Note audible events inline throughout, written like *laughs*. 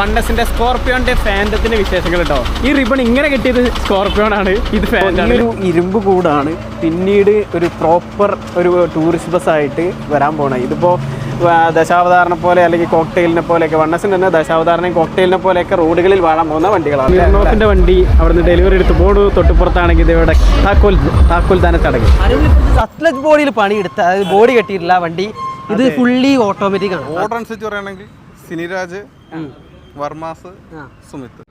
വണ്ടസിന്റെ സ്കോർപ്പിയോന്റെ ഫാന്റത്തിന്റെ വിശേഷങ്ങൾ കേട്ടോ ഈ റിബൺ ഇങ്ങനെ കിട്ടിയത് സ്കോർപ്പിയോൺ ആണ് ഇത് ഫാന്റാണ്. ഒരു ഇരുമ്പ് കൂടാണ്. പിന്നീട് ഒരു പ്രോപ്പർ ഒരു ടൂറിസ്റ്റ് ബസ് ആയിട്ട് വരാൻ പോണേ. ഇതിപ്പോ ദശാവതാരണ പോലെ അല്ലെങ്കിൽ കോക്ടെയിലിനെ പോലെയൊക്കെ വണ്ണസിന് തന്നെ ദശാവതാരണയും കോക്ടെയിലിനെ പോലെയൊക്കെ റോഡുകളിൽ വാഴാൻ പോകുന്ന വണ്ടികളാണ് നിർണോത്തിന്റെ വണ്ടി അവിടുന്ന് ഡെലിവറി എടുത്ത് ബോർഡ് തൊട്ടുപുറത്താണെങ്കിൽ ഇതിവിടെ താക്കോൽ താക്കോൽ തന്നെ തടങ്ങി സത്ലജ് ബോഡിയിൽ പണിയെടുത്ത അതായത് ബോഡി കെട്ടിയിട്ടില്ല വണ്ടി. ഇത് ഫുള്ളി ഓട്ടോമാറ്റിക് ആണ്. ഓട്ടോ അനുസരിച്ച് പറയുകയാണെങ്കിൽ സിനിരാജ് വർമാസ്. സുമിത്ത്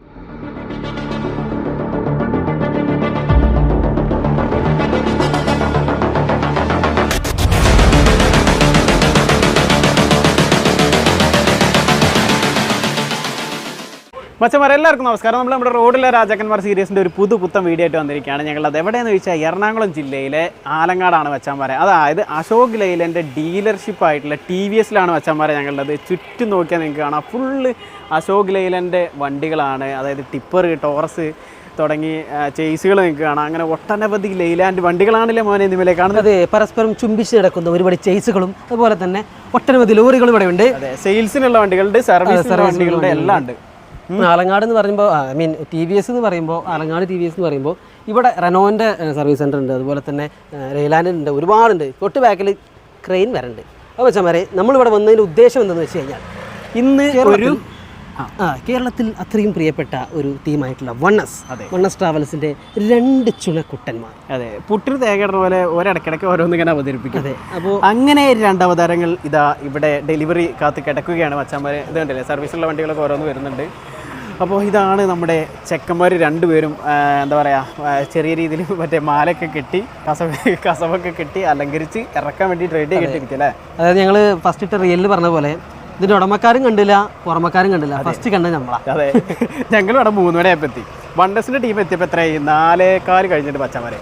മച്ചന്മാർ എല്ലാവർക്കും നമസ്കാരം. നമ്മൾ നമ്മുടെ റോഡിലെ രാജാക്കന്മാർ സീരീസിന്റെ ഒരു പുതു പുത്തൻ വീഡിയോ ആയിട്ട് വന്നിരിക്കുകയാണ്. ഞങ്ങൾ അത് എവിടെയെന്ന് ചോദിച്ചാൽ എറണാകുളം ജില്ലയിലെ ആലങ്ങാടാണ് മച്ചാന്മാരെ. അതായത് അശോക് ലൈലന്റെ ഡീലർഷിപ്പ് ആയിട്ടുള്ള ടി വി എസിലാണ് മച്ചാന്മാരെ ഞങ്ങളുടെ ചുറ്റും നോക്കിയാൽ നിങ്ങൾക്ക് കാണാം. ഫുള്ള് അശോക് ലൈലന്റെ വണ്ടികളാണ്. അതായത് ടിപ്പർ ടോറസ് തുടങ്ങി ചേസുകൾ നിങ്ങൾക്ക് കാണാം. അങ്ങനെ ഒട്ടനവധി ലൈലാൻഡ് വണ്ടികളാണല്ലേ മോനെ നിങ്ങളെ കാണുന്നത്. അത് പരസ്പരം ചുംബിച്ച് നടക്കുന്ന ഒരുപാട് ചേസുകളും അതുപോലെ തന്നെ ഒട്ടനവധി ലോറികളും ഇവിടെ ഉണ്ട് സെയിൽസിനുള്ള വണ്ടികളുണ്ട് സർവീസ് വണ്ടികളുണ്ട്. എല്ലാം ഉണ്ട്. ആലങ്ങാട് എന്ന് പറയുമ്പോൾ I mean T V S എന്ന് പറയുമ്പോൾ ആലങ്ങാട് ടി വി എസ് എന്ന് പറയുമ്പോൾ ഇവിടെ റെനോന്റെ സർവീസ് സെന്റർ ഉണ്ട്. അതുപോലെ തന്നെ റെയിലാൻഡ് ഉണ്ട്. ഒരുപാടുണ്ട്. തൊട്ട് ബാക്കിൽ ക്രെയിൻ വരണ്ട് അപ്പോൾ വെച്ചാൽ നമ്മളിവിടെ വന്നതിന്റെ ഉദ്ദേശം എന്തെന്ന് വെച്ച് കഴിഞ്ഞാൽ ഇന്ന് ഒരു ആ. കേരളത്തിൽ അത്രയും പ്രിയപ്പെട്ട ഒരു തീമായിട്ടുള്ള വണ്ണസ് അതെ. വണ്ണസ് ട്രാവൽസിന്റെ രണ്ട് ചുണക്കുട്ടന്മാർ. അതെ. പുട്ടിന് തേങ്ങയിടുന്ന പോലെ ഒരിടക്കിടയ്ക്ക് ഓരോന്ന് ഇങ്ങനെ അവതരിപ്പിക്കും. അതെ. അപ്പോൾ അങ്ങനെ രണ്ട് അവതാരങ്ങൾ ഇതാ ഇവിടെ ഡെലിവറി കാത്ത് കിടക്കുകയാണ്. മച്ചാന്മാര് ഇത് കണ്ടില്ലേ? സർവീസുള്ള വണ്ടികളൊക്കെ ഓരോന്ന് വരുന്നുണ്ട്. അപ്പോൾ ഇതാണ് നമ്മുടെ ചെക്കന്മാർ രണ്ടുപേരും എന്താ പറയുക ചെറിയ രീതിയിൽ മറ്റേ മാലയൊക്കെ കെട്ടി കസവ കസവൊക്കെ കെട്ടി അലങ്കരിച്ച് ഇറക്കാൻ വേണ്ടി റെഡി കെട്ടിരിക്കും അല്ലേ? അതായത് ഞങ്ങൾ ഫസ്റ്റ് ഇട്ട റിയലിൽ പറഞ്ഞ പോലെ ഇതിന്റെ ഉടമക്കാരും കണ്ടില്ല പുറമക്കാരും കണ്ടില്ല. ഫസ്റ്റ് കണ്ടത് നമ്മളാ അതെ. ഞങ്ങൾ ഇവിടെ മൂന്ന് മണിയായപ്പോൾ എത്തി. വണ്ടേഴ്സിന്റെ ടീം എത്തിയപ്പോൾ എത്രയായി? നാലേക്കാൽ കഴിഞ്ഞിട്ട് പച്ചമരെ.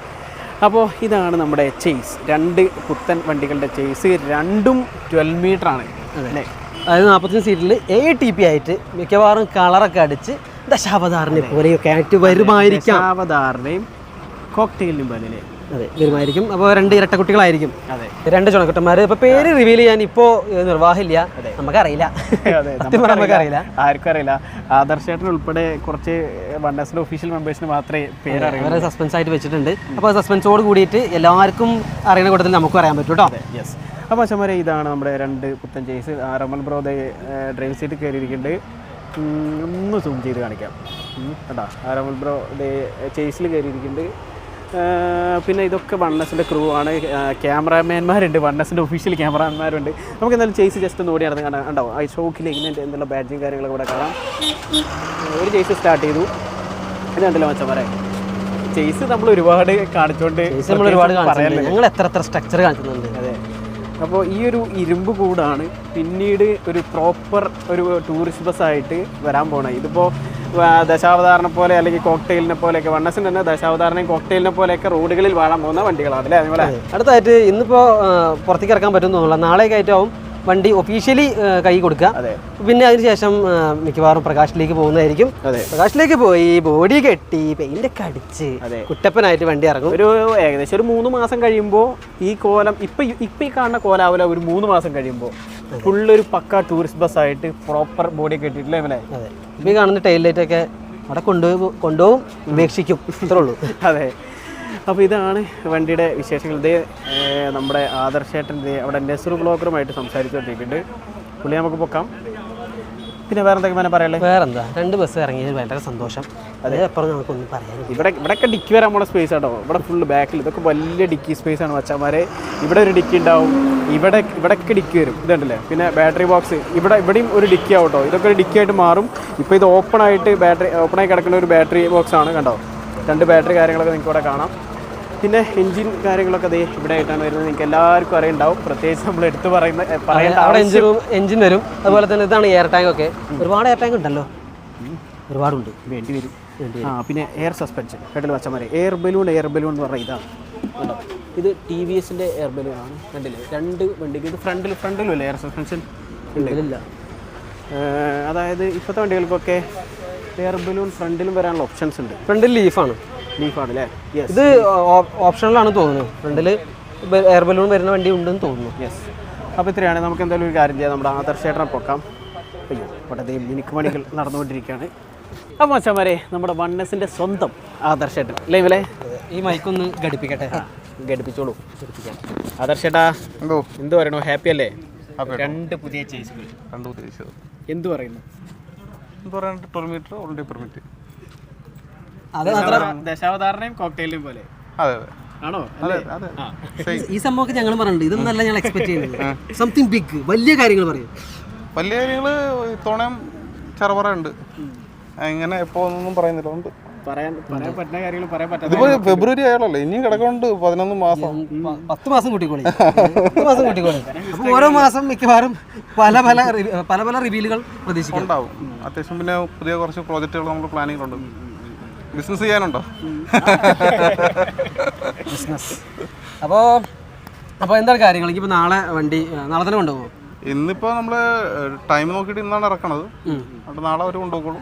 അപ്പോൾ ഇതാണ് നമ്മുടെ ചേസ് രണ്ട് പുത്തൻ വണ്ടികളുടെ ചേസ് രണ്ടും ട്വൽവ് മീറ്റർ ആണ്. അല്ലേ? അതായത് നാൽപ്പത്തഞ്ച് സീറ്റിൽ എ ടി പി ആയിട്ട് മിക്കവാറും കളറൊക്കെ അടിച്ച് ദശാവതാറിനെ പോലെയൊക്കെ ആയിട്ട് വരുമായിരിക്കാം. ദശാവതാറിനെയും കോക്ടെയിലിനും പോലെ അതെ വരുമായിരിക്കും. അപ്പോൾ രണ്ട് ഇരട്ട കുട്ടികളായിരിക്കും. അതെ. രണ്ട് ചുണക്കുട്ടന്മാർ ഇപ്പോൾ പേര് റിവീൽ ചെയ്യാൻ ഇപ്പോൾ നിർവാഹമില്ല. നമുക്കറിയില്ല. നമുക്കറിയില്ല. ആർക്കും അറിയില്ല. ആദർശേട്ടൻ ഉൾപ്പെടെ കുറച്ച് വണ്ടേഴ്സിന്റെ ഒഫീഷ്യൽ മെമ്പേഴ്സിന് മാത്രമേ പേരറിയൂ അവരെ സസ്പെൻസ് ആയിട്ട് വെച്ചിട്ടുണ്ട്. അപ്പോൾ സസ്പെൻസോട് കൂടിയിട്ട് എല്ലാവർക്കും അറിയുന്ന കൂട്ടത്തിൽ നമുക്കും അറിയാൻ പറ്റും കേട്ടോ യെസ് അപ്പോൾ അച്ഛന്മാരെ ഇതാണ് നമ്മുടെ രണ്ട് പുത്തൻ ചേസ് റമൽ ബ്രോ ഡ്രൈവ് സീറ്റ് കയറിയിരിക്കുന്നുണ്ട്. ഒന്ന് സൂം ചെയ്ത് കാണിക്കാം. കേട്ടോ റമൽ ബ്രോ ചേസിൽ കയറിയിരിക്കുന്നുണ്ട്. പിന്നെ ഇതൊക്കെ വണ്ണസിന്റെ ക്രൂ ആണ്. ക്യാമറാമാൻമാരുണ്ട്. വണ്ണസിന്റെ ഒഫീഷ്യൽ ക്യാമറാമാൻമാരുണ്ട്. നമുക്ക് എന്തായാലും ചേസ് ജസ്റ്റ് ഒന്ന് ഓടി നടന്ന് കാണാൻ ഉണ്ടാവും ആ ഇങ്ങനെ എന്നുള്ള ബാഡ്ജും കാര്യങ്ങളൊക്കെ ഇവിടെ കാണാം. ഒരു ചേസ് സ്റ്റാർട്ട് ചെയ്തു. ഇത് കണ്ടല്ലോ മച്ചന്മാരെ ചേസ് നമ്മൾ ഒരുപാട് കാണിച്ചുകൊണ്ട്. ഞങ്ങൾ എത്ര എത്ര സ്ട്രക്ചർ കാണിക്കുന്നുണ്ട് അപ്പോൾ ഈ ഒരു ഇരുമ്പ് കൂടാണ് പിന്നീട് ഒരു പ്രോപ്പർ ഒരു ടൂറിസ്റ്റ് ബസ് ആയിട്ട് വരാൻ പോണേ ഇതിപ്പോൾ ദശാവതാരനെ പോലെ അല്ലെങ്കിൽ കോക്ടെയിലിനെ പോലെയൊക്കെ വണ്ണസിന് തന്നെ ദശാവതാറിനെയും കോക്ടെയിലിനെ പോലെയൊക്കെ റോഡുകളിൽ വാഴാൻ പോകുന്ന വണ്ടികളാണ് അല്ലേ അതുപോലെ അടുത്തായിട്ട് ഇന്നിപ്പോൾ പുറത്തേക്ക് ഇറക്കാൻ പറ്റും തോന്നുന്നില്ല നാളെ കയറ്റാവും വണ്ടി ഒഫീഷ്യലി കൈ കൊടുക്കുക. അതെ. പിന്നെ അതിനുശേഷം മിക്കവാറും പ്രകാശിലേക്ക് പോകുന്നതായിരിക്കും. പ്രകാശിലേക്ക് പോയി ബോഡി കെട്ടി പെയിന്റ് ഒക്കെ അടിച്ച് കുട്ടപ്പനായിട്ട് കുറ്റപ്പനായിട്ട് വണ്ടി ഇറങ്ങും. ഒരു ഏകദേശം ഒരു മൂന്ന് മാസം കഴിയുമ്പോൾ ഈ കോലം ഇപ്പൊ ഇപ്പൊ ഈ കാണുന്ന കോലാവില്ല ഒരു മൂന്ന് മാസം കഴിയുമ്പോൾ ഫുള്ളൊരു പക്ക ടൂറിസ്റ്റ് ബസ് ആയിട്ട് പ്രോപ്പർ ബോഡി കെട്ടിയിട്ടില്ലേ ഇവനെ? ഇപ്പം ഈ കാണുന്ന ടൈലൈറ്റ് ഒക്കെ അവിടെ കൊണ്ടുപോയി കൊണ്ടുപോകും ഉപേക്ഷിക്കും. *laughs* ഇത്രേ ഉള്ളൂ. അതെ. അപ്പോൾ ഇതാണ് വണ്ടിയുടെ വിശേഷങ്ങൾ. ഇതേ നമ്മുടെ ആദർശേട്ടൻ ദേ അവിടെ നെസറു ബ്ലോക്കറുമായിട്ട് സംസാരിച്ചുകൊണ്ടിരിക്കുന്നുണ്ട്. പുള്ളി നമുക്ക് പൊക്കാം. പിന്നെ വേറെ എന്തൊക്കെ വേണം പറയാനുള്ളത് വേറെന്താ? രണ്ട് ബസ് ഇറങ്ങിയത് ഭയങ്കര സന്തോഷം. അതേ. അപ്പുറം നമുക്കൊന്നും പറയാം ഇവിടെ ഇവിടെയൊക്കെ ഡിക്കി വരാൻ പോണ സ്പേസ് ആട്ടോ. ഇവിടെ ഫുള്ള് ബാക്കിൽ ഇതൊക്കെ വലിയ ഡിക്കി സ്പേസ് ആണ് മച്ചാമാരെ ഇവിടെ ഒരു ഡിക്കി ഉണ്ടാവും. ഇവിടെ ഇവിടെയൊക്കെ ഡിക്കി വരും. ഇതുണ്ടല്ലേ പിന്നെ ബാറ്ററി ബോക്സ് ഇവിടെ ഇവിടെയും ഒരു ഡിക്കി ആവും കേട്ടോ ഇതൊക്കെ ഒരു ഡിക്കി ആയിട്ട് മാറും. ഇപ്പോൾ ഇത് ഓപ്പൺ ആയിട്ട് ബാറ്ററി ഓപ്പൺ ആയി കിടക്കുന്ന ഒരു ബാറ്ററി ബോക്സ് ആണ് കണ്ടോ? രണ്ട് ബാറ്ററി കാര്യങ്ങളൊക്കെ നിങ്ങൾക്ക് ഇവിടെ കാണാം. പിന്നെ എഞ്ചിൻ കാര്യങ്ങളൊക്കെ അതേ ഇവിടെ ആയിട്ടാണ് വരുന്നത്. നിങ്ങൾക്ക് എല്ലാവർക്കും അറിയുണ്ടാവും. പ്രത്യേകിച്ച് നമ്മൾ എടുത്തു പറയുന്ന അവിടെ എഞ്ചിൻ എഞ്ചിൻ വരും. അതുപോലെ തന്നെ ഇതാണ് എയർ ടാങ്ക് ഒക്കെ. ഒരുപാട് എയർ ടാങ്ക് ഉണ്ടല്ലോ. ഒരുപാടുണ്ട്. വേണ്ടി വരും. ആ പിന്നെ എയർ സസ്പെൻഷൻ കേട്ടില്ല വച്ചമാരെ എയർ ബലൂൺ എയർ ബലൂൺ എന്ന് പറഞ്ഞാൽ ഇതാണ്. ഇത് ടി വി എസിന്റെ എയർ ബലൂൺ ആണ്. കണ്ടില്ലേ? രണ്ട് വണ്ടിക്ക് ഇത് ഫ്രണ്ടിൽ ഫ്രണ്ടിലും അല്ലേ എയർ സസ്പെൻഷൻ ഇല്ല. അതായത് ഇപ്പോഴത്തെ വണ്ടികൾക്കൊക്കെ എയർ ബലൂൺ ഫ്രണ്ടിലും വരാനുള്ള ഓപ്ഷൻസ് ഉണ്ട്. ഫ്രണ്ടിൽ ലീഫാണ് ലീഫാണ് അല്ലേ യെസ് ഇത് ഓപ്ഷനിലാണ് തോന്നുന്നത് ഫ്രണ്ടിൽ എയർ ബലൂൺ വരുന്ന വണ്ടി ഉണ്ടെന്ന് തോന്നുന്നു. യെസ് അപ്പോൾ ഇത്രയാണ്. നമുക്ക് എന്തായാലും ഒരു കാര്യം ചെയ്യാം. നമ്മുടെ ആദർശേട്ടനെ പൊക്കാം. അയ്യോ ദേ മിനുക്ക് മണികൾ നടന്നുകൊണ്ടിരിക്കുകയാണ്. അപ്പോൾ മച്ചന്മാരെ നമ്മുടെ വണ്ണസിന്റെ സ്വന്തം ആദർശേട്ടൻ അല്ലേ ഇവലെ? ഈ മൈക്കൊന്ന് ഘടിപ്പിക്കട്ടെ? ഘടിപ്പിച്ചോളൂ. ആദർശേട്ടാ എന്തോ? എന്ത് പറയണോ? ഹാപ്പി അല്ലേ? രണ്ട് പുതിയ ചേസുകൾ കണ്ടു പുതിയ എന്ത് പറയുന്നു? ട്വൽവ് മീറ്റർ പെർമിറ്റ് ദശാവതാരണയും കോക്ടെയിലും പോലെ. അതെ അതെ. ആണോ? അതെ അതെ. സെയിം ഈ സംഭവമൊക്കെ ഞങ്ങൾ പറഞ്ഞിട്ടുണ്ട്. ഇതൊന്നല്ല ഞങ്ങൾ എക്സ്പെക്ട് ചെയ്യുന്നത്. സംതിങ് ബിഗ് വലിയ കാര്യങ്ങൾ പറയും. വലിയ കാര്യങ്ങൾ ഇത്തവണയും ചെറുപറ ഉണ്ട് എങ്ങനെ എപ്പോ ഒന്നും പറയുന്നില്ല. പറയാൻ പറയാൻ പറ്റുന്ന കാര്യങ്ങൾ പറയാൻ പറ്റാത്ത ഇതിപ്പോ ഫെബ്രുവരി ആയാലല്ലേ? ഇനിയും കിടക്കുന്നുണ്ട് പതിനൊന്ന് മാസം. പത്ത് മാസം കൂട്ടിക്കോളി. പത്ത് മാസം കൂട്ടിക്കോളി. അപ്പോൾ ഓരോ മാസം മിക്കവാറും പല പല പല പല റിവ്യൂലുകൾ പ്രതീക്ഷിക്കാം. ഉണ്ടാവും. അത്യാവശ്യം പിന്നെ പുതിയ കുറച്ച് പ്രോജക്റ്റുകൾ നമ്മൾ പ്ലാനിങ്ങിലുണ്ട് ബിസിനസ് ചെയ്യാനുണ്ടോ? ബിസിനസ് അപ്പോൾ അപ്പോൾ എന്താണ് കാര്യങ്ങൾ? എനിക്കിപ്പോൾ നാളെ വണ്ടി ആ, നാളെ തന്നെ കൊണ്ടുപോകും ഇന്നിപ്പോ നമ്മൾ ടൈം നോക്കിയിട്ട് ഇന്നാണ് ഇറക്കണത്. എന്നിട്ട് നാളെ അവർ കൊണ്ടുപോകുള്ളൂ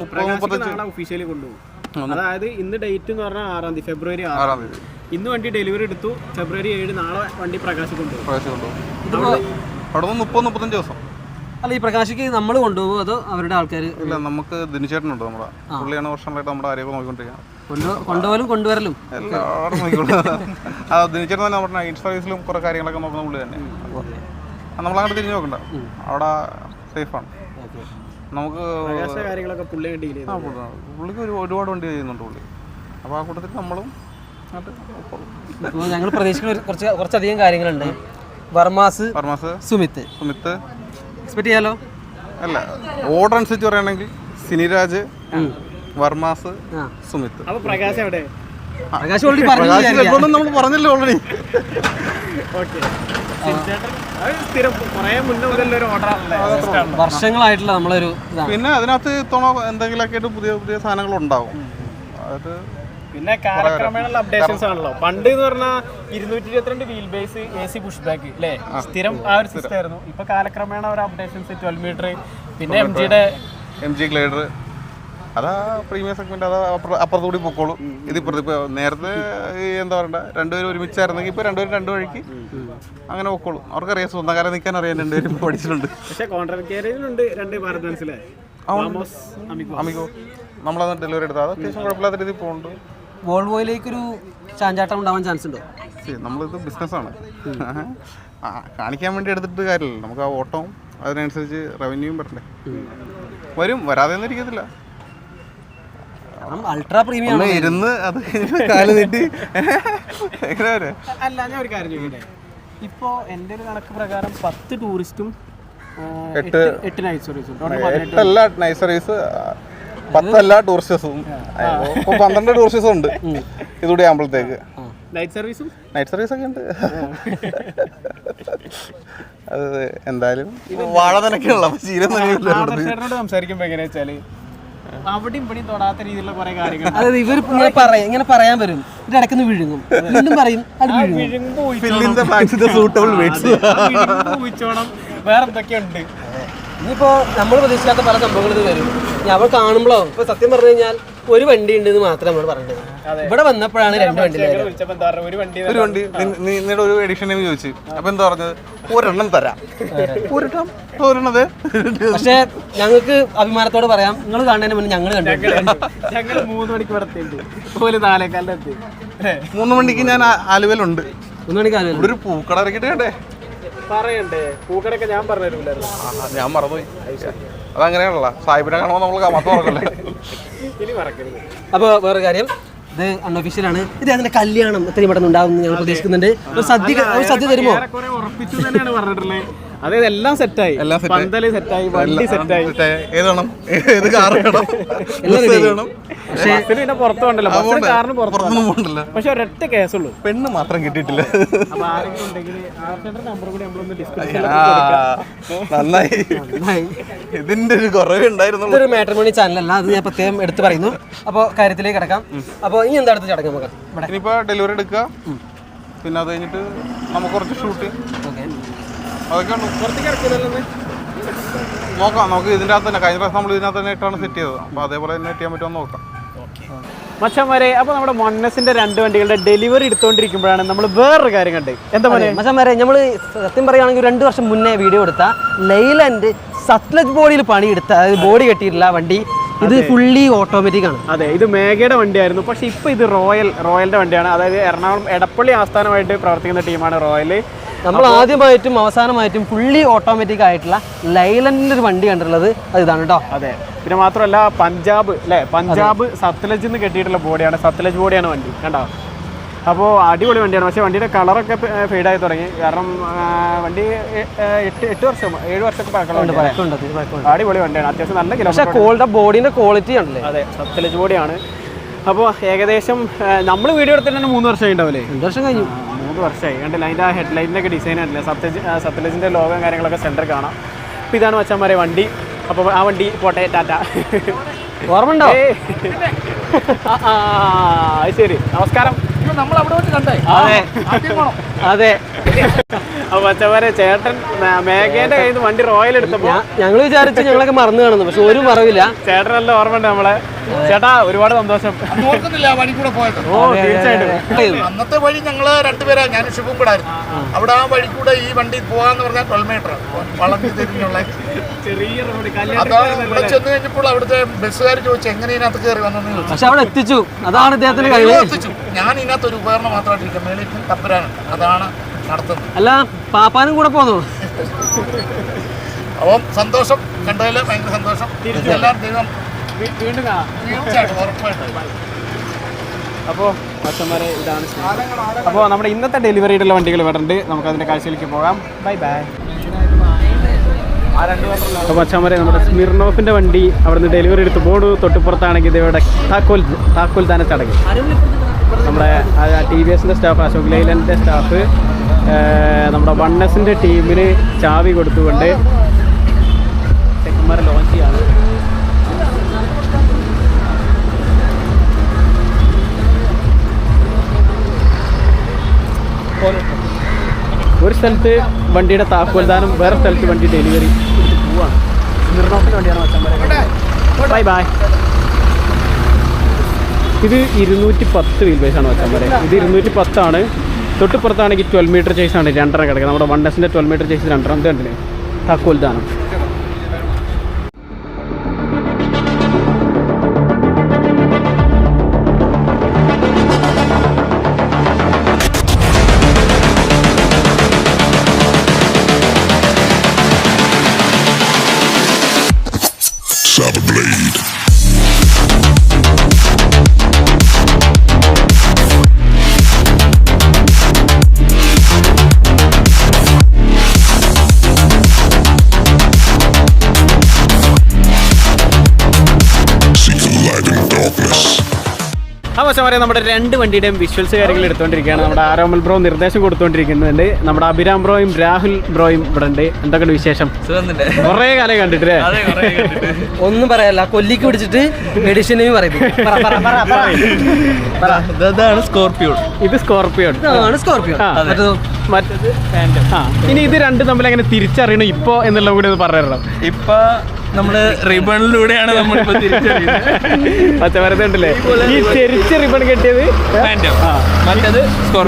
മുപ്പത് മുപ്പത്തഞ്ച്. നാളെ ഒഫീഷ്യലി കൊണ്ടുപോകും. അതായത് ഇന്ന് ഡേറ്റ് എന്ന് പറഞ്ഞാൽ ആറാം തീയതി ഫെബ്രുവരി ആറ്. തീയതി. ഇന്ന് വണ്ടി ഡെലിവറി എടുത്തു. ഫെബ്രുവരി ഏഴ് നാളെ വണ്ടി പ്രകാശ് കൊണ്ടുപോകും പ്രകാശ് കൊണ്ടുപോകും അവിടെ നിന്ന് മുപ്പത് മുപ്പത്തഞ്ച് ദിവസം. അല്ല ഈ പ്രകാശിക്ക് നമ്മൾ കൊണ്ടുപോകുമോ അതോ അവരുടെ ആൾക്കാർ ഇല്ല നമുക്ക് ദിനചേട്ടനുണ്ട് നമ്മുടെ. പുള്ളിയാണ് വർഷങ്ങളായിട്ട് നമ്മുടെ ആരെയൊക്കെ നോക്കിക്കൊണ്ടിരിക്കുക കൊണ്ടു കൊണ്ടുപോകലും കൊണ്ടുവരലും. എല്ലാവരും നോക്കിക്കോളൂ ആ ദിനിച്ചേട്ടൻ തന്നെ നമ്മുടെ നൈറ്റ് സർവീസിലും കുറെ കാര്യങ്ങളൊക്കെ നോക്കുന്ന പുള്ളി തന്നെ. നമ്മളങ്ങോട്ട് തിരിഞ്ഞു നോക്കണ്ട. അവിടെ സേഫാണ് നമുക്ക് കാര്യങ്ങളൊക്കെ പുള്ളി ഡീൽ ആ, പുള്ളിക്ക് ഒരു ഒരുപാട് വണ്ടി ചെയ്യുന്നുണ്ട് പുള്ളി. അപ്പോൾ ആ കൂട്ടത്തിൽ നമ്മളും ഞങ്ങൾ പ്രതീക്ഷിക്കുന്ന കുറച്ച് കുറച്ചധികം കാര്യങ്ങളുണ്ട്. വർമാസ് വർമാസ് സുമിത്ത്. സുമിത്ത്. എക്സ്പെക്ട് ചെയ്യാലോ? അല്ല ഓർഡർ അനുസരിച്ച് പറയുകയാണെങ്കിൽ സിനിരാജ് വർമാസ് സുമിത്ത്. അപ്പോൾ പ്രകാശ് എവിടെ? പ്രകാശ് ഓൾറെഡി നമ്മൾ പറഞ്ഞല്ലോ ഓൾറെഡി ഓക്കെ വർഷങ്ങളായിട്ടുള്ള നമ്മളൊരു പിന്നെ അതിനകത്ത് ഇത്തവണ എന്തെങ്കിലുമൊക്കെ ആയിട്ട് പുതിയ പുതിയ സാധനങ്ങൾ ഉണ്ടാവും അത് പിന്നെ കാലക്രമേണുള്ള അപ്ഡേഷൻസ് ആണല്ലോ. പണ്ട് എന്ന് പറഞ്ഞാൽ ഇരുന്നൂറ്റി ഇരുപത്തിരണ്ട് wheel base A C push back അല്ലേ സ്ഥിരം ആ ഒരു സിസ്റ്റം ആയിരുന്നു. ഇപ്പൊ കാലക്രമേണ ഒരു അപ്ഡേഷൻസ് ട്വൽവ് മീറ്റർ പിന്നെ എം ജിയുടെ എം ജി ഗ്ലൈഡർ അതാ പ്രീമിയം സെഗ്മെന്റ് അതാ അപ്പുറ- അപ്പുറത്തുകൂടി പൊക്കോളും. ഇതിപ്പുറത്ത് ഇപ്പൊ നേരത്തെ ഈ എന്താ പറയണ്ട രണ്ടുപേരും ഒരുമിച്ചായിരുന്നെങ്കിൽ ഇപ്പൊ രണ്ടുപേരും രണ്ടു വഴിക്ക് അങ്ങനെ പൊക്കോളും. അവർക്കറിയാം സ്വന്തം കാലം നിൽക്കാൻ അറിയാം രണ്ടുപേരും പഠിച്ചിട്ടുണ്ട്. പക്ഷെ കോൺട്രാക്ട് രണ്ട് ഭാരത് അമിക്കോ നമ്മളത് ഡെലിവറി എടുത്താൽ അത് അത്യാവശ്യം കുഴപ്പമില്ലാത്ത രീതിയിൽ പോകുന്നുണ്ട്. വോൾവോയിലേക്കൊരു ചാഞ്ചാട്ടം ഉണ്ടാവാൻ ചാൻസ് ഉണ്ടോ? ശരി നമ്മളിത് ബിസിനസ്സാണ് ആണ്. കാണിക്കാൻ വേണ്ടി എടുത്തിട്ട് കാര്യമില്ല നമുക്ക് ആ ഓട്ടവും അതിനനുസരിച്ച് റവന്യൂവും വരണ്ടേ? വരും വരാതെ ഒന്നും ഇരിക്കത്തില്ല. അൾട്രാ പ്രീമിയം ഇരുന്ന് അത് കാൽ നീട്ടി എങ്ങനെ വരെ അല്ല ഞാൻ ഒരു കാര്യം ചോദിക്കട്ടെ ഇപ്പോ എന്റെ ഒരു കണക്ക് പ്രകാരം പത്ത് ടൂറിസ്റ്റും എട്ട് എട്ട് നൈറ്റ് സർവീസും എട്ടല്ല നൈറ്റ് സർവീസ് പത്തല്ല ടൂറിസ്റ്റസും ഇപ്പൊ പന്ത്രണ്ട് ടൂറിസ്റ്റസും ഉണ്ട് ഇതുകൂടി ആകുമ്പോഴത്തേക്ക് നൈറ്റ് സർവീസും നൈറ്റ് സർവീസ് ഒക്കെ ഉണ്ട് അത് എന്തായാലും വാഴ നിനക്കുള്ള ആദർശേട്ടനോട് സംസാരിക്കുമ്പോ എങ്ങനെയാ വെച്ചാൽ അവിടെയും തൊടാത്ത രീതിയിലുള്ള കുറെ കാര്യങ്ങൾ. അതായത് ഇവർ ഇങ്ങനെ പറയാം ഇങ്ങനെ പറയാൻ വരും. ഇതിന്റെ ഇടയ്ക്ക് വിഴുങ്ങും. വീണ്ടും പറയും അത് വിഴുങ്ങും. വേറെ എന്തൊക്കെയുണ്ട് ഇനിയിപ്പോ നമ്മൾ പ്രതീക്ഷിക്കാത്ത പല സംഭവങ്ങളും ഇത് വരും. ഇനി അവൾ കാണുമ്പോഴോ? ഇപ്പൊ സത്യം പറഞ്ഞു കഴിഞ്ഞാൽ ഒരു വണ്ടി ഉണ്ട് എന്ന് മാത്രം നമ്മൾ പറഞ്ഞത്. ഇവിടെ വന്നപ്പോഴാണ് രണ്ട് വണ്ടി ഒരു വണ്ടി. നിങ്ങളുടെ ഒരു എഡിഷൻ നെയിം ചോദിച്ചു. അപ്പൊ എന്താ പറഞ്ഞത്? ഒരെണ്ണം തരാം. ഒരെണ്ണം? ഒരെണ്ണത്? പക്ഷെ ഞങ്ങൾക്ക് അഭിമാനത്തോട് പറയാം. നിങ്ങൾ കാണുന്നതിന് മുന്നേ ഞങ്ങൾ കണ്ടു. ഞങ്ങൾ മൂന്ന് മണിക്ക് ഇവിടെ നാലേക്കാലിലെത്തി മൂന്ന് മണിക്ക് ഞാൻ ആലുവലുണ്ട് ആലുവയിലുണ്ട്. ഒന്ന് മണിക്ക് ആലോചന ഒരു പൂക്കട ഇറക്കിട്ട് കണ്ടേ? പറയണ്ടേ? പൂക്കടൊക്കെ ഞാൻ പറഞ്ഞു ഞാൻ മറന്നുപോയി. അതങ്ങനെയാണല്ലോ. സാഹിബിനെ കാണുമ്പോൾ നമ്മൾ ഇനി മറക്കരുത്. അപ്പോൾ വേറെ കാര്യം. ഇത് അൺഒഫീഷ്യലാണ് ഇത് അതിന്റെ കല്യാണം എത്രയും പെട്ടെന്ന് ഉണ്ടാവും എന്ന് ഞങ്ങൾ പ്രതീക്ഷിക്കുന്നുണ്ട്. ഒരു സദ്യ ഒരു സദ്യ തരുമോ? അതായത് എല്ലാം സെറ്റായി. എല്ലാം ആയി. പന്തൽ സെറ്റായി വണ്ടി സെറ്റായി. ഏത് വേണം ഏത് കാർ *laughs* വേണം? പിന്നെ പുറത്ത് പോകണ്ടല്ലോ. കാറിന് പുറത്ത് പുറത്തൊന്നും പോകണ്ടല്ലോ. പക്ഷെ ഒരൊറ്റ കേസുള്ളൂ. പെണ്ണ് മാത്രം കിട്ടിയിട്ടില്ല. അപ്പൊ ആരെങ്കിലും ഉണ്ടെങ്കിൽ ആർക്കേണ്ട നമ്പർ കൂടി നമ്മളൊന്ന് ഡിസ്കസ് ആ, നന്നായി. ഇതിന്റെ ഒരു കുറവേ ഉണ്ടായിരുന്നുള്ളൂ. ഇതൊരു മാട്രിമോണി ചാനലല്ല അത് ഞാൻ പ്രത്യേകം എടുത്തു പറയുന്നു. അപ്പോൾ കാര്യത്തിലേക്ക് കിടക്കാം. അപ്പോൾ ഇനി എന്താ അടുത്ത് ചടങ്ങ് നമുക്ക്? ഇവിടെ. ഡെലിവറി എടുക്കുക. പിന്നെ അത് കഴിഞ്ഞിട്ട് നമുക്ക് കുറച്ച് ഷൂട്ട് ഓക്കെ. അതൊക്കെ നോക്കാം നമുക്ക് ഇതിന്റെ അകത്ത് തന്നെ. കഴിഞ്ഞ പ്രാവശ്യം നമ്മൾ ഇതിനകത്ത് തന്നെ ഇട്ടാണ് സെറ്റ് ചെയ്തത്. അപ്പോൾ അതേപോലെ തന്നെ ചെയ്യാൻ പറ്റുമോ എന്ന് നോക്കാം. മച്ചന്മാരെ അപ്പോൾ നമ്മുടെ മൊണ്ണസിന്റെ രണ്ട് വണ്ടികളുടെ ഡെലിവറി എടുത്തുകൊണ്ടിരിക്കുമ്പോഴാണ് നമ്മൾ വേറൊരു കാര്യം കണ്ടത് എന്താ പോലെ മച്ചാമാരെ നമ്മൾ സത്യം പറയുകയാണെങ്കിൽ രണ്ട് വർഷം മുന്നേ വീഡിയോ എടുത്ത ലൈലൻഡ് സത്ലജ് ബോഡിയിൽ പണിയെടുത്ത അതായത് ബോഡി കെട്ടിയിട്ടില്ല വണ്ടി. ഇത് ഫുള്ളി ഓട്ടോമാറ്റിക് ആണ്. അതെ ഇത് മേഘയുടെ വണ്ടിയായിരുന്നു. പക്ഷെ ഇപ്പോൾ ഇത് റോയൽ റോയലിന്റെ വണ്ടിയാണ്. അതായത് എറണാകുളം എടപ്പള്ളി ആസ്ഥാനമായിട്ട് പ്രവർത്തിക്കുന്ന ടീമാണ് റോയൽ നമ്മൾ ആദ്യമായിട്ടും അവസാനമായിട്ടും ഫുള്ളി ഓട്ടോമാറ്റിക് ആയിട്ടുള്ള ലൈലന്റെ ഒരു വണ്ടി കണ്ടിട്ടുള്ളത് അത് ഇതാണ് കേട്ടോ അതെ. പിന്നെ മാത്രമല്ല പഞ്ചാബ് അല്ലേ പഞ്ചാബ് സത്ലജ് എന്ന് കെട്ടിയിട്ടുള്ള ബോഡിയാണ്. സത്ലജ് ബോഡിയാണ് വണ്ടി. കണ്ടോ? അപ്പോൾ അടിപൊളി വണ്ടിയാണ്. പക്ഷേ വണ്ടിയുടെ കളറൊക്കെ ഫെയ്ഡായി തുടങ്ങി. കാരണം വണ്ടി എട്ട് എട്ട് വർഷം ഏഴ് വർഷമൊക്കെ പഴക്കമുണ്ട് അടിപൊളി വണ്ടിയാണ്. അത്യാവശ്യം നല്ല കിലോ പക്ഷേ ബോഡിന്റെ ക്വാളിറ്റി ആണല്ലേ അതെ സത്ലജ് ബോഡിയാണ് അപ്പോൾ ഏകദേശം നമ്മൾ വീഡിയോ എടുത്തിട്ട് തന്നെ മൂന്ന് വർഷമായി ഉണ്ടാവില്ലേ മൂന്ന് വർഷം കഴിഞ്ഞു മൂന്ന് വർഷമായി കണ്ടില്ല അതിന്റെ ആ ഹെഡ്ലൈറ്റിന്റെ ഒക്കെ ഡിസൈൻ ആയിട്ടില്ല സത്യജ് സത്യലജിന്റെ ലോകം കാര്യങ്ങളൊക്കെ സെന്റർ കാണാം അപ്പോൾ ഇതാണ് മച്ചാന്മാരെ വണ്ടി അപ്പോൾ ആ വണ്ടി പോട്ടെ ടാറ്റ ഓർമ്മ ഉണ്ടോ ശരി നമസ്കാരം നമ്മൾ അവിടെ വെച്ച് കണ്ടേ. അതെ. മച്ചാന്മാരെ ചേട്ടൻ മേഘേന്റെ കയ്യിൽ നിന്ന് വണ്ടി റോയൽ എടുത്തപ്പോൾ ഞങ്ങൾ വിചാരിച്ചു ഞങ്ങളൊക്കെ മറന്നു കാണുന്നു പക്ഷെ ഒരു മറവില്ല. ചേട്ടൻ നല്ല ഓർമ്മയുണ്ട് നമ്മളെ. ചേട്ടാ ഒരുപാട് സന്തോഷം. ഓർക്കുന്നില്ല ആ വഴി കൂടെ പോയത്. ഓ തീർച്ചയായിട്ടും. അന്നത്തെ വഴി ഞങ്ങൾ രണ്ടുപേരാ ഞാൻ ശുഭപ്പെടായിരുന്നു കൂടെ ആയിരുന്നു. അവിടെ ആ വഴി കൂടെ ഈ വണ്ടി പോകാന്ന് പറഞ്ഞാൽ ട്വൽവ് മീറ്റർ വളഞ്ഞു തിരിഞ്ഞുള്ള ചെറിയ ഇവിടെ ചെന്ന് കഴിഞ്ഞപ്പോൾ അവിടുത്തെ ബസ്സുകാർ ചോദിച്ചു എങ്ങനെ ഇതിനകത്ത് കയറി വന്നെന്ന് ചോദിച്ചു പക്ഷെ അവിടെ എത്തിച്ചു. അതാണ് അദ്ദേഹത്തിന്റെ കഴിവ്. എത്തിച്ചു. ഞാൻ ഇതിനകത്ത് ഒരു ഉപകരണം മാത്രമായിട്ടിരിക്കും മേളിൽ തപ്പുരാണ് അതാണ് നടത്തുന്നത്. അല്ല പാപ്പാനും കൂടെ പോന്നു? അപ്പം സന്തോഷം. കണ്ടതിൽ ഭയങ്കര സന്തോഷം. എല്ലാം ദൈവം തീർച്ചയായിട്ടും ഉറപ്പായിട്ടും. അപ്പോൾ അച്ഛന്മാരെ ഇതാണ് അപ്പോൾ നമ്മുടെ ഇന്നത്തെ ഡെലിവറിയുടെ വണ്ടികൾ ഇവിടെ നമുക്ക് അതിന്റെ കാഴ്ചയിലേക്ക് പോകാം. Bye bye. അപ്പോൾ അച്ഛന്മാരെ നമ്മുടെ സ്മിർനോഫിന്റെ വണ്ടി അവിടുന്ന് ഡെലിവറി എടുത്ത് ബോർഡ് തൊട്ടുപുറത്താണെങ്കിൽ ഇതിവിടെ താക്കോൽ താക്കോൽ തന്നെ ചടങ്ങ്. നമ്മുടെ ടി വി എസിന്റെ സ്റ്റാഫ് അശോക് ലൈലന്റെ സ്റ്റാഫ് നമ്മുടെ വൺ എസിന്റെ ടീമിന് ചാവി കൊടുത്തുകൊണ്ട് ചെക്കന്മാരെ ലോഞ്ച് ചെയ്യാണ്. ഒരു സ്ഥലത്ത് വണ്ടിയുടെ താക്കോൽദാനം വേറെ സ്ഥലത്ത് വണ്ടി ഡെലിവറി പോവാണ്. നിർണോക്കിന് വണ്ടിയാണ് മച്ചമ്പരെ ബൈ ബൈ ഇത് ഇരുന്നൂറ്റി പത്ത് വീൽ ബേസാണ് മച്ചമ്പരെ ഇത് ഇരുന്നൂറ്റി പത്താണ് തൊട്ടുപുറത്താണെങ്കിൽ ട്വൽവ് മീറ്റർ ചേസാണ് രണ്ടെണ്ണം കിടക്കുന്നത്. നമ്മുടെ വൺ എസിന്റെ ട്വൽവ് മീറ്റർ ചേസ് രണ്ടെണ്ണം. ഇത് കണ്ടില്ലേ? താക്കോൽദാനം. ആ പറയാം നമ്മുടെ രണ്ട് വണ്ടിയുടെയും വിഷ്വൽസ് കാര്യങ്ങൾ എടുത്തുകൊണ്ടിരിക്കുകയാണ്. നമ്മുടെ ആരോമൽ ബ്രോ നിർദ്ദേശം കൊടുത്തുകൊണ്ടിരിക്കുന്നുണ്ട്. നമ്മുടെ അഭിരാം ബ്രോയും രാഹുൽ ബ്രോയും ഇവിടെ ഉണ്ട്. എന്തൊക്കെയുണ്ട് വിശേഷം? കുറേ കാലം കണ്ടിട്ടില്ലേ? *laughs* ഒന്നും പറയാല്ല. കൊല്ലിക്ക് പിടിച്ചിട്ട് മെഡിസിനും പറയുന്നു. *laughs* ഇതാണ് സ്കോർപിയോ ഇത് സ്കോർപ്പിയോ സ്കോർപ്പിയോ. മറ്റേതോ മറ്റേത് ആ ഇനി ഇത് രണ്ട് തമ്മിൽ എങ്ങനെ തിരിച്ചറിയണം ഇപ്പോ എന്നുള്ള കൂടി ഒന്ന് പറഞ്ഞു ഇപ്പൊ നമ്മൾ റിബണിലൂടെയാണ് നമ്മളിപ്പോ തിരിച്ചറിയുന്നത്. പച്ചമരത്ത് ഉണ്ടല്ലേ? ഈ ചെരിച്ച റിബൺ കെട്ടിയത്. മറ്റേത്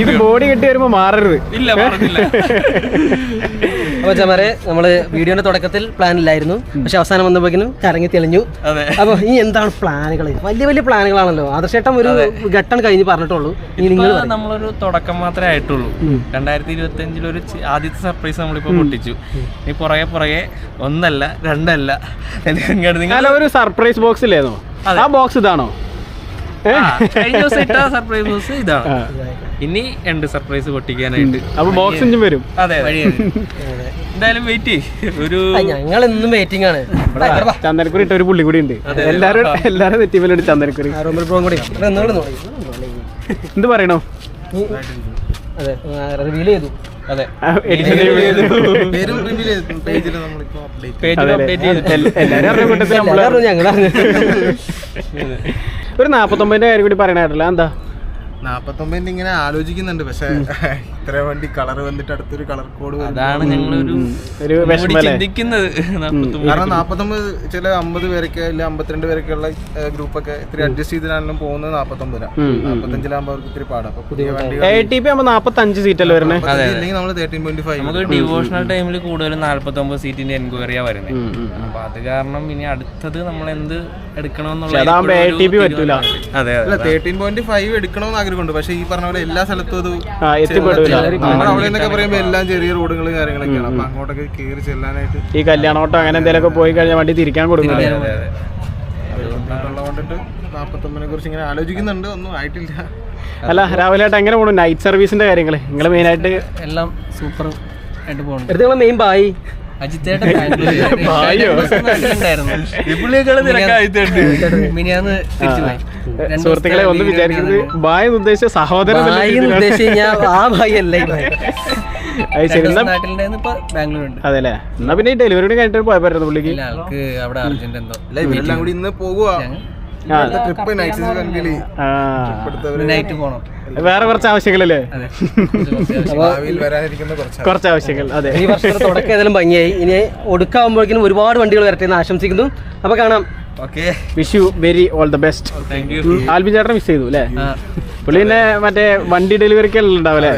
ഇത് ബോഡി കെട്ടി വരുമ്പോ മാറരുത്. ഇല്ല *laughs* അപ്പൊ ചമരെ നമ്മൾ വീഡിയോന്റെ തുടക്കത്തിൽ പ്ലാൻ ഇല്ലായിരുന്നു. പക്ഷെ അവസാനം വന്നപ്പോഴേക്കും കറങ്ങി തെളിഞ്ഞു. അപ്പോൾ അപ്പൊ ഇനി എന്താണ് പ്ലാനുകൾ വലിയ വലിയ പ്ലാനുകളാണല്ലോ. ആദർശേട്ടൻ ഒരു ഘട്ടം കഴിഞ്ഞ് പറഞ്ഞിട്ടുള്ളൂ. ഇനി നിങ്ങൾ നമ്മളൊരു തുടക്കം മാത്രമേ ആയിട്ടുള്ളൂ. രണ്ടായിരത്തി ഇരുപത്തി അഞ്ചിൽ ഒരു ആദ്യത്തെ സർപ്രൈസ് നമ്മളിപ്പോ പൊട്ടിച്ചു. ഇനി പുറകെ പുറകെ ഒന്നല്ല രണ്ടല്ല. നിങ്ങൾ ഒരു സർപ്രൈസ് ബോക്സ് ഇല്ലായിരുന്നോ ആ ബോക്സ് ഇതാണോ? കഴിഞ്ഞ ദിവസം ഇട്ട സർപ്രൈസ് ബോക്സ് ഇതാണ്. ഇനി രണ്ട് സർപ്രൈസ് പൊട്ടിക്കാനായിട്ട്. അപ്പൊ ബോക്സ് ഇഞ്ചും വരും. അതെ. അതെ. എന്തായാലും വെയിറ്റ് ഒരു ഞങ്ങൾ ഇന്നും വെയിറ്റിംഗ് ആണ്. ചന്ദനക്കുറി ഇട്ട ഒരു പുള്ളി കൂടി ഉണ്ട്. എല്ലാരും എല്ലാരും നെറ്റിമലുണ്ട് ചന്ദനക്കുറി. എന്ത് പറയണോ? അതെ റിവീൽ ചെയ്തു. ഒരു നാപ്പത്തൊമ്പതിന്റെ കാര്യം കൂടി പറയണായിട്ടില്ല എന്താ? നാപ്പത്തൊമ്പതിന്റെ ഇങ്ങനെ ആലോചിക്കുന്നുണ്ട്. പക്ഷെ ഇത്ര വണ്ടി കളർ വന്നിട്ട് അടുത്തൊരു കളർ കോഡ് അതാണ് ഞങ്ങളൊരു ചിന്തിക്കുന്നത്. കാരണം നാപ്പത്തൊമ്പത് ചില അമ്പത് പേരൊക്കെ അല്ലെ അമ്പത്തിരണ്ട് പേരൊക്കെ ഉള്ള ഗ്രൂപ്പൊക്കെ ഇത്തിരി അഡ്ജസ്റ്റ് ചെയ്തിട്ടാണെങ്കിലും പോകുന്നത് നാപ്പത്തൊമ്പതിലാണ് നാപ്പത്തഞ്ചിലാകുമ്പോൾ അവർക്ക് ഇത്തിരി പാടാം. അപ്പൊ പുതിയ വണ്ടി എ ടി പി ആകുമ്പോൾ നാൽപ്പത്തഞ്ച് സീറ്റല്ലേ വരുന്നത് ഇല്ലെങ്കിൽ നമ്മൾ തേർട്ടീൻ പോയിന്റ് ഫൈവ് നമുക്ക് ഡിവോഷണൽ ടൈമിൽ കൂടുതലും നാല്പത്തൊമ്പത് സീറ്റിന്റെ എൻക്വയറിയാ വരുന്നത് അപ്പൊ അത് കാരണം ഇനി അടുത്തത് നമ്മൾ എന്ത് എടുക്കണമെന്നുള്ള. അതെ അതെ തേർട്ടീൻ പോയിന്റ് ഫൈവ് എടുക്കണമെന്ന് ആഗ്രഹമുണ്ട്. പക്ഷെ ഈ പറഞ്ഞ പോലെ എല്ലാ സ്ഥലത്തും അത് എത്തിപ്പെടില്ല എല്ലാം ചെറിയ റോഡുകളും കാര്യങ്ങളൊക്കെയാണ്. അപ്പൊ അങ്ങോട്ടൊക്കെ കയറി ചെല്ലാനായിട്ട് ഈ കല്യാണോട്ടം അങ്ങനെ എന്തെങ്കിലുമൊക്കെ പോയി കഴിഞ്ഞാൽ വണ്ടി തിരിക്കാൻ കൊണ്ടിട്ട് നാപ്പത്തൊമ്പതിനെ കുറിച്ച് ഇങ്ങനെ ആലോചിക്കുന്നുണ്ട്. ഒന്നും ആയിട്ടില്ല. അല്ല രാവിലെ ആയിട്ട് എങ്ങനെ പോകണം നൈറ്റ് സർവീസിന്റെ കാര്യങ്ങൾ മെയിൻ ആയിട്ട് എല്ലാം സൂപ്പർ ആയിട്ട് പോകണം മെയിൻ ബായി *laughs* ഭായോ? സുഹൃത്തുക്കളെ ഒന്ന് വിചാരിക്കുന്നത് ബായ് എന്ന് ഉദ്ദേശിച്ച സഹോദരൻ ആ ബായി അല്ല ഈ ബായി അത് ശരി എന്നാ പിന്നെ ഡെലിവറി കഴിഞ്ഞിട്ട് പോയ പറ്റുന്ന പുള്ളിക്ക്. അവിടെ അർജന്റ് എന്തോ. ഇവരെല്ലാം കൂടി ഇന്ന് പോകുക ട്രിപ്പ് നൈറ്റ് പോണം. വേറെ കുറച്ച് ആവശ്യങ്ങളല്ലേ? കുറച്ച് കുറച്ച് ആവശ്യങ്ങൾ അതെ. ഈ വർഷത്തെ തുടക്കം ഏതായാലും ഭംഗിയായി. ഇനി ഒടുക്കാവുമ്പോഴേക്കും ഒരുപാട് വണ്ടികൾ വരട്ടെ എന്ന് ആശംസിക്കുന്നു. അപ്പൊ കാണാം. Okay. Wish you very all the best Albin ചേട്ടൻ മിസ് ചെയ്തു അല്ലേ? പുള്ളി പിന്നെ മറ്റേ വണ്ടി ഡെലിവറിക്ക് ഉണ്ടാവും അല്ലേ?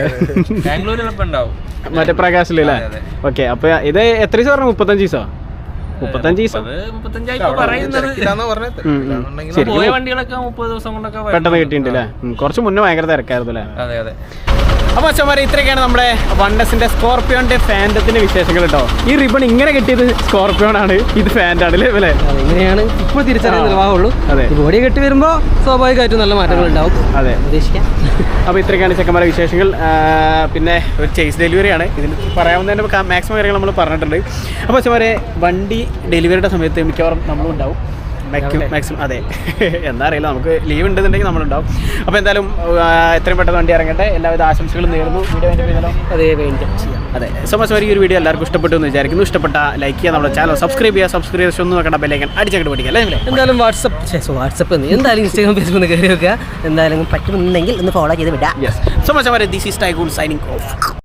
ബാംഗ്ലൂരിൽ എളുപ്പം ഉണ്ടാവും. മറ്റേ പ്രകാശിൽ അല്ലേ? ഓക്കെ അപ്പൊ ഇത് എത്ര ദിവസം പറഞ്ഞു? മുപ്പത്തഞ്ച് ദിവസോ? മുപ്പത്തഞ്ച് ദിവസം. ശരി. പെട്ടെന്ന് കിട്ടിയിട്ടില്ലേ? കുറച്ച് മുന്നേ ഭയങ്കര തിരക്കായിരുന്നു അല്ലേ? അതെ അതെ. അപ്പോൾ അച്ഛന്മാരെ ഇത്രയൊക്കെയാണ് നമ്മുടെ വണ്ടസിന്റെ സ്കോർപ്പിയോന്റെ ഫാൻഡത്തിന്റെ വിശേഷങ്ങൾ കേട്ടോ ഈ റിബൺ ഇങ്ങനെ കിട്ടിയത് സ്കോർപ്പിയോണാണ് ഇത് ഫാൻഡ് ആണ് അല്ലേ? അല്ലേ ഇങ്ങനെയാണ് ഇപ്പോൾ തിരിച്ചറിയാൻ നിർവാഹമുള്ളൂ അതെ. ബോഡി കെട്ടി വരുമ്പോൾ സ്വാഭാവികമായിട്ടും നല്ല മാറ്റങ്ങൾ ഉണ്ടാവും. അതെ. പ്രതീക്ഷിക്കാം *laughs* അപ്പോൾ ഇത്രയൊക്കെയാണ് ചെക്കന്മാരെ വിശേഷങ്ങൾ. പിന്നെ ഒരു ചേസ് ഡെലിവറിയാണ് ആണ്. ഇതിൽ പറയാവുന്നതിന്റെ മാക്സിമം കാര്യങ്ങൾ നമ്മൾ പറഞ്ഞിട്ടുണ്ട്. അപ്പോൾ അച്ഛന്മാരെ വണ്ടി ഡെലിവറിയുടെ സമയത്ത് മിക്കവാറും നമ്മളും ഉണ്ടാവും. മാക്സിമം അതെ. *laughs* എന്താ അറിയില്ല നമുക്ക് ലീവ് ഉണ്ടെന്നുണ്ടെങ്കിൽ നമ്മളുണ്ടാവും. അപ്പോൾ എന്തായാലും എത്രയും പെട്ടെന്ന് വണ്ടി ഇറങ്ങട്ടെ. എല്ലാവിധ ആശംസകളും വീഡിയോ എന്റെ അതേ അതെ. സോ മച്ച് വരെ ഈ ഒരു വീഡിയോ എല്ലാവർക്കും ഇഷ്ടപ്പെട്ടു എന്ന് വിചാരിക്കുന്നു. ഇഷ്ടപ്പെട്ട ലൈക്ക് ചെയ്യുക നമ്മുടെ ചാനൽ സബ്സ്ക്രൈബ് ചെയ്യുക. സബ്സ്ക്രൈബ് ചെയ്ത് ഒന്നും വെക്കേണ്ട ബെല്ലൈക്കൻ അടിച്ചങ്ങോട്ട് പഠിക്കുക അല്ലേ എന്തായാലും വാട്സപ്പ് സോ വാട്സപ്പ് എന്തായാലും ഇൻസ്റ്റാഗ്രാം ഫേസ്ബുക്ക് കയറി വെക്കുക എന്തായാലും പറ്റുമെന്നുണ്ടെങ്കിൽ ഒന്ന് ഫോളോ ചെയ്ത് വിടാം. സോ മച്ച് വരെ ദിസ് ഈസ് ടൈഗൂൾ സൈനിങ് ഓഫ്